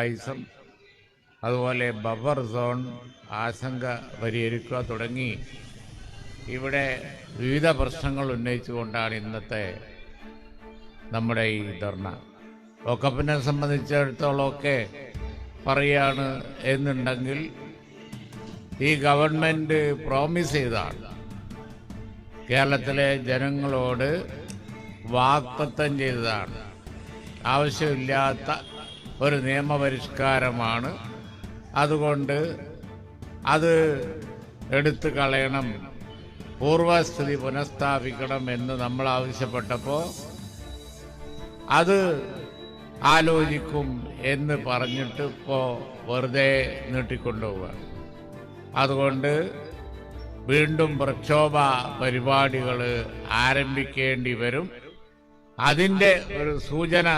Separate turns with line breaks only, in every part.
ഗുണ്ടായിസം അതുപോലെ buffer zone ആശങ്ക പരിഹരിക്കുക തുടങ്ങി. ഇവിടെ വിവിധ പ്രശ്നങ്ങൾ ഉന്നയിച്ചുകൊണ്ടാണ് ഇന്നത്തെ നമ്മുടെ ഈ ധർണ. ഒക്കപ്പിനെ സംബന്ധിച്ചിടത്തോളമൊക്കെ പറയാണ് എന്നുണ്ടെങ്കിൽ ഈ ഗവൺമെന്റ് പ്രോമിസ് ചെയ്താണ്. കേരളത്തിലെ ജനങ്ങളോട് വാക്തത്വം ചെയ്തതാണ്. ആവശ്യമില്ലാത്ത ഒരു നിയമപരിഷ്കാരമാണ്. അതുകൊണ്ട് അത് എടുത്തു കളയണം. പൂർവസ്ഥിതി പുനഃസ്ഥാപിക്കണം എന്ന് നമ്മൾ ആവശ്യപ്പെട്ടപ്പോൾ അത് ആലോചിക്കും എന്ന് പറഞ്ഞിട്ട് ഇപ്പോൾ വെറുതെ നീട്ടിക്കൊണ്ടുപോവുകയാണ്. അതുകൊണ്ട് വീണ്ടും പ്രക്ഷോഭ പരിപാടികൾ ആരംഭിക്കേണ്ടി വരും. അതിന്റെ ഒരു സൂചന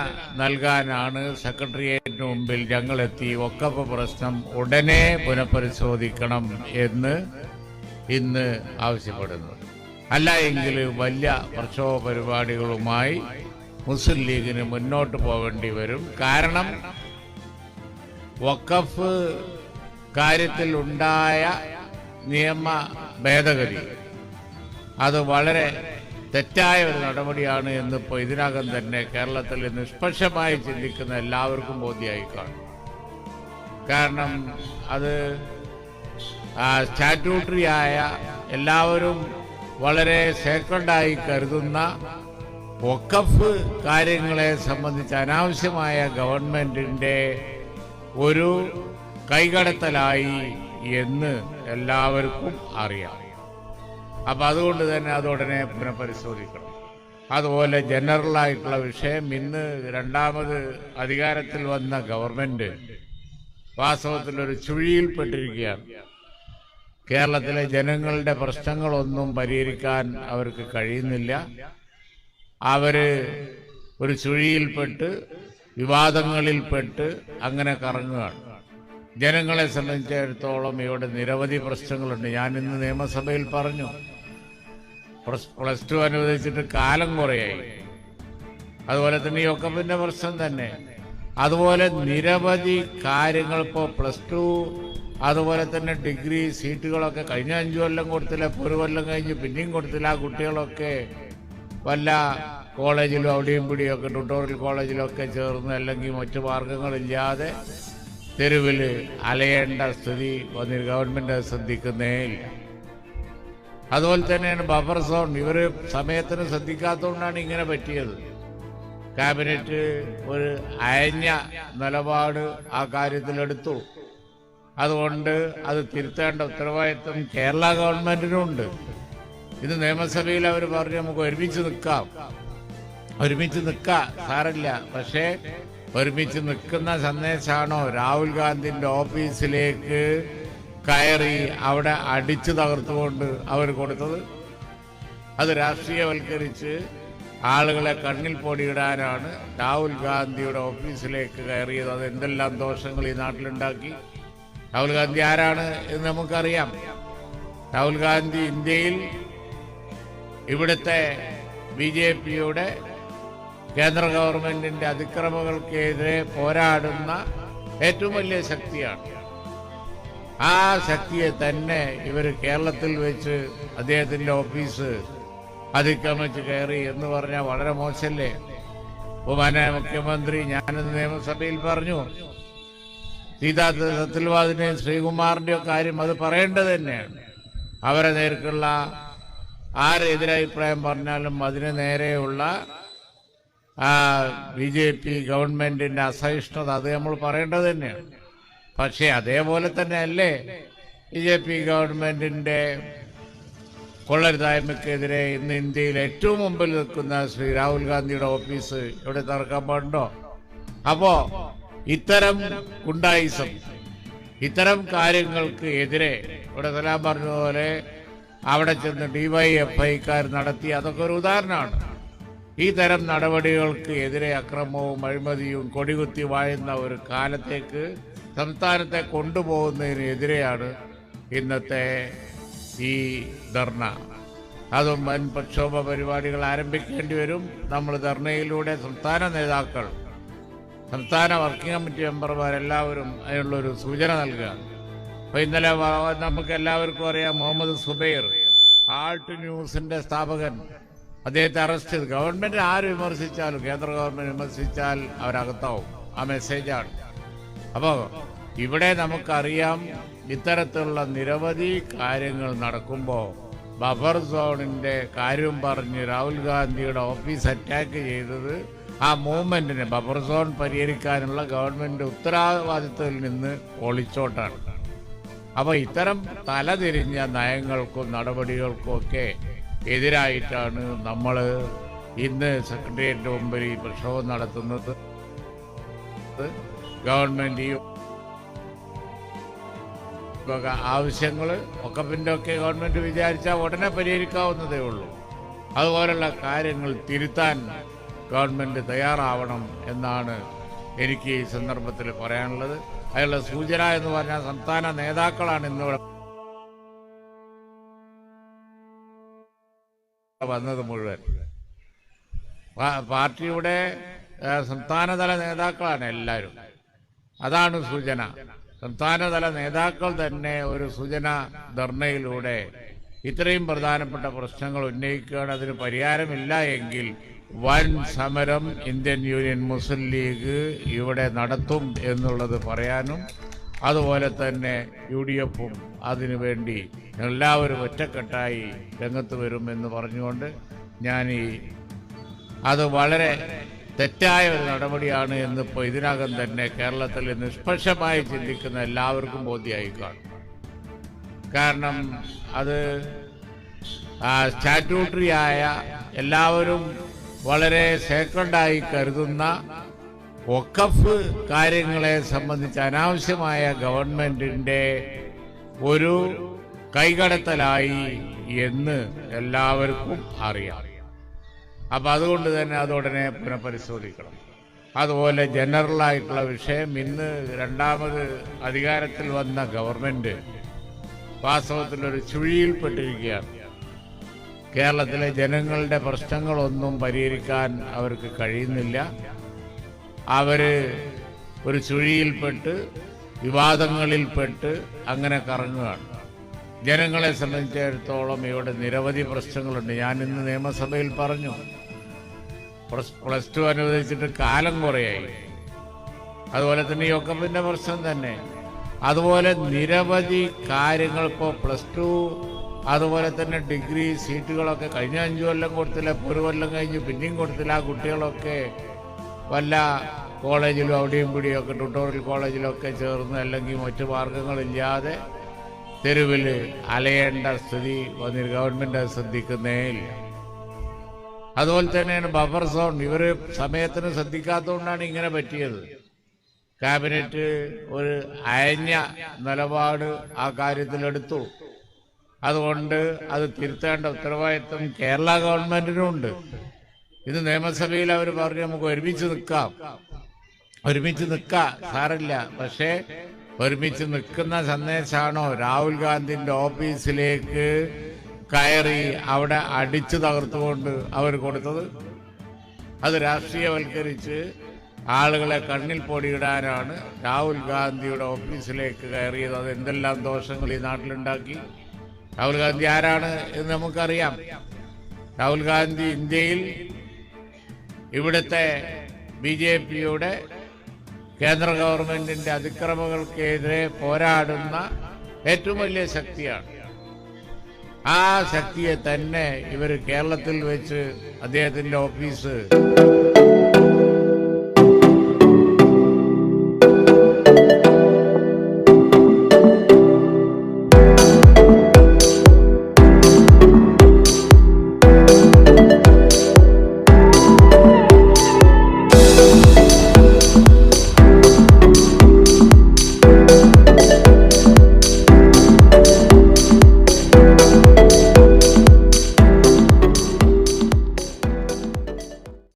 നൽകാനാണ് സെക്രട്ടേറിയറ്റിന് മുമ്പിൽ ഞങ്ങളെത്തി. ഒക്കപ്പ് പ്രശ്നം ഉടനെ പുനഃപരിശോധിക്കണം എന്ന് ഇന്ന് ആവശ്യപ്പെടുന്നു. അല്ല എങ്കിൽ വലിയ പ്രക്ഷോഭ പരിപാടികളുമായി മുസ്ലിം ലീഗിന് മുന്നോട്ട് പോകേണ്ടി വരും. കാരണം വഖഫ് കാര്യത്തിൽ ഉണ്ടായ നിയമ ഭേദഗതി അത് വളരെ തെറ്റായ ഒരു നടപടിയാണ് എന്നിപ്പോൾ ഇതിനകം തന്നെ കേരളത്തിൽ നിഷ്പക്ഷമായി ചിന്തിക്കുന്ന എല്ലാവർക്കും ബോധ്യമായി കാണും. കാരണം അത് സ്റ്റാറ്റ്യൂട്ടറി ആയ എല്ലാവരും വളരെ സേക്രഡായി കരുതുന്ന ഒക്കഫ് കാര്യങ്ങളെ സംബന്ധിച്ച് അനാവശ്യമായ ഗവൺമെന്റിന്റെ ഒരു കൈകടത്തലായി എന്ന് എല്ലാവർക്കും അറിയാം. അപ്പൊ അതുകൊണ്ട് തന്നെ അത് ഉടനെ പുനഃപരിശോധിക്കണം. അതുപോലെ ജനറലായിട്ടുള്ള വിഷയം ഇന്ന് രണ്ടാമത് അധികാരത്തിൽ വന്ന ഗവൺമെന്റ് വാസ്തവത്തിൽ ഒരു ചുഴിയിൽപ്പെട്ടിരിക്കുകയാണ്. കേരളത്തിലെ ജനങ്ങളുടെ പ്രശ്നങ്ങളൊന്നും പരിഹരിക്കാൻ അവർക്ക് കഴിയുന്നില്ല. അവർ ഒരു ചുഴിയിൽപ്പെട്ട് വിവാദങ്ങളിൽപ്പെട്ട് അങ്ങനെ കറങ്ങുകയാണ്. ജനങ്ങളെ സംബന്ധിച്ചിടത്തോളം ഇവിടെ നിരവധി പ്രശ്നങ്ങളുണ്ട്. ഞാൻ ഇന്ന് നിയമസഭയിൽ പറഞ്ഞു പ്ലസ് ടു അനുവദിച്ചിട്ട് കാലം കുറയായി. അതുപോലെ തന്നെ ഈ ഒക്കപ്പിന്റെ പ്രശ്നം തന്നെ. അതുപോലെ നിരവധി കാര്യങ്ങൾ ഇപ്പോൾ പ്ലസ് ടു അതുപോലെ തന്നെ ഡിഗ്രി സീറ്റുകളൊക്കെ കഴിഞ്ഞ അഞ്ചു കൊല്ലം കൊടുത്തില്ല ഇപ്പോൾ ഒരു കൊല്ലം കഴിഞ്ഞ് പിന്നെയും കൊടുത്തില്ല. ആ കുട്ടികളൊക്കെ വല്ല കോളേജിലും അവിടെയും പിടിയും ഒക്കെ ട്യൂട്ടോറിയൽ കോളേജിലൊക്കെ ചേർന്ന് അല്ലെങ്കിൽ മറ്റു മാർഗങ്ങളില്ലാതെ തെരുവിൽ അലയേണ്ട സ്ഥിതി വന്നിട്ട് ഗവൺമെന്റ് അത് ശ്രദ്ധിക്കുന്നേ ഇല്ല. അതുപോലെ തന്നെയാണ് ബഫർ സോൺ ഇവർ സമയത്തിന് ശ്രദ്ധിക്കാത്തതുകൊണ്ടാണ് ഇങ്ങനെ പറ്റിയത്. ക്യാബിനറ്റ് ഒരു അയഞ്ഞ നിലപാട് ആ കാര്യത്തിലെടുത്തു അതുകൊണ്ട് അത് തിരുത്തേണ്ട ഉത്തരവാദിത്വം കേരള ഗവൺമെന്റിനുണ്ട് ഇത് നിയമസഭയിൽ അവർ പറഞ്ഞു നമുക്ക് ഒരുമിച്ച് നിൽക്കാം. ഒരുമിച്ച് നിൽക്കാം സാറില്ല പക്ഷേ ഒരുമിച്ച് നിൽക്കുന്ന സന്ദേശമാണോ രാഹുൽ ഗാന്ധിന്റെ ഓഫീസിലേക്ക് കയറി അവിടെ അടിച്ചു തകർത്തുകൊണ്ട് അവർ കൊടുത്തത് അത് രാഷ്ട്രീയവൽക്കരിച്ച് ആളുകളെ കണ്ണിൽ പൊടിയിടാനാണ്. രാഹുൽ ഗാന്ധിയുടെ ഓഫീസിലേക്ക് കയറിയത്. അത് എന്തെല്ലാം ദോഷങ്ങൾ ഈ നാട്ടിലുണ്ടാക്കി? രാഹുൽ ഗാന്ധി ആരാണ് എന്ന് നമുക്കറിയാം. രാഹുൽ ഗാന്ധി ഇന്ത്യയിൽ ഇവിടുത്തെ ബി ജെ പിയുടെ കേന്ദ്ര ഗവൺമെന്റിന്റെ അതിക്രമങ്ങൾക്കെതിരെ പോരാടുന്ന ഏറ്റവും വലിയ ശക്തിയാണ്. ആ ശക്തിയെ തന്നെ ഇവർ കേരളത്തിൽ വെച്ച് അദ്ദേഹത്തിന്റെ ഓഫീസ് അതിക്രമിച്ച് കയറി എന്ന് പറഞ്ഞാൽ വളരെ മോശമല്ലേ ഉപമാന മുഖ്യമന്ത്രി ഞാനിന്ന് നിയമസഭയിൽ പറഞ്ഞു. സീതാ സത്യൽവാദിന്റെയും ശ്രീകുമാറിന്റെയും കാര്യം അത് പറയേണ്ടത് തന്നെയാണ്. അവരെ നേർക്കുള്ള ആരെതിരഭിപ്രായം പറഞ്ഞാലും അതിന് നേരെയുള്ള ബി ജെ പി ഗവൺമെന്റിന്റെ അസഹിഷ്ണുത അത് നമ്മൾ പറയേണ്ടത് തന്നെയാണ്. പക്ഷേ അതേപോലെ തന്നെ അല്ലേ ബി ജെ പി ഗവൺമെന്റിന്റെ കൊള്ളരുതായ്മക്കെതിരെ ഇന്ന് ഇന്ത്യയിൽ ഏറ്റവും മുമ്പിൽ നിൽക്കുന്ന ശ്രീ രാഹുൽ ഗാന്ധിയുടെ ഓഫീസ് ഇവിടെ തറക്കാൻ പാടുണ്ടോ? അപ്പോ ഇത്തരം കുണ്ടായിസം ഇത്തരം കാര്യങ്ങൾക്ക് എതിരെ ഇവിടെ സലാം പറഞ്ഞതുപോലെ അവിടെ ചെന്ന് ഡിവൈഎഫ്ഐക്കാർ നടത്തി അതൊക്കെ ഒരു ഉദാഹരണമാണ്. ഈ തരം നടപടികൾക്ക് എതിരെ അക്രമവും അഴിമതിയും കൊടികുത്തി വാഴുന്ന ഒരു കാലത്തേക്ക് സംസ്ഥാനത്തെ കൊണ്ടുപോകുന്നതിനെതിരെയാണ് ഇന്നത്തെ ഈ ധർണ. അതും വൻ പ്രക്ഷോഭ പരിപാടികൾ ആരംഭിക്കേണ്ടി വരും. നമ്മൾ ധർണയിലൂടെ സംസ്ഥാന നേതാക്കൾ സംസ്ഥാന വർക്കിംഗ് കമ്മിറ്റി മെമ്പർമാരെല്ലാവരും അതിനുള്ളൊരു സൂചന നൽകുക. അപ്പൊ ഇന്നലെ നമുക്ക് എല്ലാവർക്കും അറിയാം മുഹമ്മദ് സുബൈർ ആൾട്ട് ന്യൂസിന്റെ സ്ഥാപകൻ അദ്ദേഹത്തെ അറസ്റ്റ് ചെയ്ത്. ഗവൺമെന്റ് ആര് വിമർശിച്ചാലും കേന്ദ്ര ഗവൺമെന്റ് വിമർശിച്ചാൽ അവരകത്താവും. ആ മെസ്സേജാണ് അപ്പോൾ ഇവിടെ നമുക്കറിയാം ഇത്തരത്തിലുള്ള നിരവധി കാര്യങ്ങൾ നടക്കുമ്പോൾ ബഫർ സോണിന്റെ കാര്യം പറഞ്ഞ് രാഹുൽ ഗാന്ധിയുടെ ഓഫീസ് അറ്റാക്ക് ചെയ്തത് ആ മൂവ്മെന്റിനെ ബഫർ സോൺ പരിഹരിക്കാനുള്ള ഗവൺമെന്റ് ഉത്തരവാദിത്തത്തിൽ നിന്ന് ഒളിച്ചോട്ടാണ്. അപ്പോൾ ഇത്തരം തലതിരിഞ്ഞ നയങ്ങൾക്കും നടപടികൾക്കും ഒക്കെ എതിരായിട്ടാണ് നമ്മൾ ഇന്ന് സെക്രട്ടേറിയറ്റ് മുമ്പിൽ ഈ പ്രക്ഷോഭം നടത്തുന്നത്. വക ആവശ്യങ്ങൾ ഒക്കെ പിന്നെ ഒക്കെ ഗവൺമെന്റ് വിചാരിച്ചാൽ ഉടനെ പരിഹരിക്കാവുന്നതേ ഉള്ളൂ. അതുപോലുള്ള കാര്യങ്ങൾ തിരുത്താൻ ഗവൺമെന്റ് തയ്യാറാവണം എന്നാണ് എനിക്ക് ഈ സന്ദർഭത്തിൽ പറയാനുള്ളത്. അതിനുള്ള സൂചന എന്ന് പറഞ്ഞാൽ സംസ്ഥാന നേതാക്കളാണ് ഇന്നിവിടെ വന്നത് മുഴുവൻ. പാർട്ടിയുടെ സംസ്ഥാനതല നേതാക്കളാണ് എല്ലാവരും. അതാണ് സൂചന. സംസ്ഥാനതല നേതാക്കൾ തന്നെ ഒരു സൂചന ധർണയിലൂടെ ഇത്രയും പ്രധാനപ്പെട്ട പ്രശ്നങ്ങൾ ഉന്നയിക്കുകയാണ്. അതിന് പരിഹാരമില്ല എങ്കിൽ വൻ സമരം ഇന്ത്യൻ യൂണിയൻ മുസ്ലിം ലീഗ് ഇവിടെ നടത്തും എന്നുള്ളത് പറയാനും അതുപോലെ തന്നെ യു ഡി എഫും അതിനുവേണ്ടി എല്ലാവരും ഒറ്റക്കെട്ടായി രംഗത്ത് വരുമെന്ന് പറഞ്ഞുകൊണ്ട് ഞാൻ ഈ അത് വളരെ തെറ്റായ ഒരു നടപടിയാണ് എന്നിപ്പോൾ ഇതിനകം തന്നെ കേരളത്തിൽ നിഷ്പക്ഷമായി ചിന്തിക്കുന്ന എല്ലാവർക്കും ബോധ്യമായി കാണും. കാരണം അത് സ്റ്റാറ്റ്യൂട്ടറി ആയ എല്ലാവരും വളരെ സേക്രണ്ടായി കരുതുന്ന ഒക്കഫ് കാര്യങ്ങളെ സംബന്ധിച്ച് അനാവശ്യമായ ഗവൺമെന്റിന്റെ ഒരു കൈകടത്തലായി എന്ന് എല്ലാവർക്കും അറിയാം. അപ്പൊ അതുകൊണ്ട് തന്നെ അതുടനെ പുനഃപരിശോധിക്കണം. അതുപോലെ ജനറൽ ആയിട്ടുള്ള വിഷയം ഇന്ന് രണ്ടാമത് അധികാരത്തിൽ വന്ന ഗവൺമെന്റ് വാസ്തവത്തിൽ ഒരു ചുഴിയിൽപ്പെട്ടിരിക്കുകയാണ്. കേരളത്തിലെ ജനങ്ങളുടെ പ്രശ്നങ്ങളൊന്നും പരിഹരിക്കാൻ അവർക്ക് കഴിയുന്നില്ല. അവർ ഒരു ചുഴിയിൽപ്പെട്ട് വിവാദങ്ങളിൽപ്പെട്ട് അങ്ങനെ കറങ്ങുകയാണ്. ജനങ്ങളെ സംബന്ധിച്ചിടത്തോളം ഇവിടെ നിരവധി പ്രശ്നങ്ങളുണ്ട്. ഞാനിന്ന് നിയമസഭയിൽ പറഞ്ഞു. പ്ലസ് ടു അനുവദിച്ചിട്ട് കാലം കുറയായി. അതുപോലെ തന്നെ ഈ ഒക്കപ്പിന്റെ പ്രശ്നം തന്നെ. അതുപോലെ നിരവധി കാര്യങ്ങൾ ഇപ്പോൾ പ്ലസ് ടു അതുപോലെ തന്നെ ഡിഗ്രി സീറ്റുകളൊക്കെ കഴിഞ്ഞ അഞ്ചു കൊല്ലം കൊടുത്തില്ല ഒരു കൊല്ലം കഴിഞ്ഞ് പിന്നെയും കൊടുത്തില്ല. ആ കുട്ടികളൊക്കെ വല്ല കോളേജിലും അവിടെയും ഇവിടെയും ഒക്കെ ട്യൂട്ടോറിയൽ കോളേജിലൊക്കെ ചേർന്ന് അല്ലെങ്കിൽ മറ്റു മാർഗങ്ങളില്ലാതെ തെരുവിൽ അലയേണ്ട സ്ഥിതി വന്നിട്ട് ഗവൺമെന്റ് ശ്രദ്ധിക്കുന്നേ ഇല്ല. അതുപോലെ തന്നെയാണ് ബഫർ സോൺ ഇവർ സമയത്തിന് ശ്രദ്ധിക്കാത്തതുകൊണ്ടാണ് ഇങ്ങനെ പറ്റിയത്. ക്യാബിനറ്റ് ഒരു അയഞ്ഞ നിലപാട് ആ കാര്യത്തിലെടുത്തു. അതുകൊണ്ട് അത് തിരുത്തേണ്ട ഉത്തരവാദിത്വം കേരള ഗവൺമെന്റിനുണ്ട് ഇത് നിയമസഭയിൽ അവർ പറഞ്ഞു നമുക്ക് ഒരുമിച്ച് നിൽക്കാം. ഒരുമിച്ച് നിൽക്കാം സാറില്ല. പക്ഷേ ഒരുമിച്ച് നിൽക്കുന്ന സന്ദേശമാണോ രാഹുൽ ഗാന്ധിന്റെ ഓഫീസിലേക്ക് കയറി അവിടെ അടിച്ചു തകർത്തുകൊണ്ട് അവർ കൊടുത്തത് അത് രാഷ്ട്രീയവൽക്കരിച്ച് ആളുകളെ കണ്ണിൽ പൊടിയിടാനാണ് രാഹുൽ ഗാന്ധിയുടെ ഓഫീസിലേക്ക് കയറിയത്. അത് എന്തെല്ലാം ദോഷങ്ങൾ ഈ നാട്ടിലുണ്ടാക്കി? രാഹുൽ ഗാന്ധി ആരാണ് എന്ന് നമുക്കറിയാം. രാഹുൽ ഗാന്ധി ഇന്ത്യയിൽ ഇവിടുത്തെ ബി ജെ പിയുടെ കേന്ദ്ര ഗവൺമെന്റിന്റെ അതിക്രമങ്ങൾക്കെതിരെ പോരാടുന്ന ഏറ്റവും വലിയ ശക്തിയാണ്. ആ ശക്തിയെ തന്നെ ഇവർ കേരളത്തിൽ വെച്ച് അദ്ദേഹത്തിന്റെ ഓഫീസ്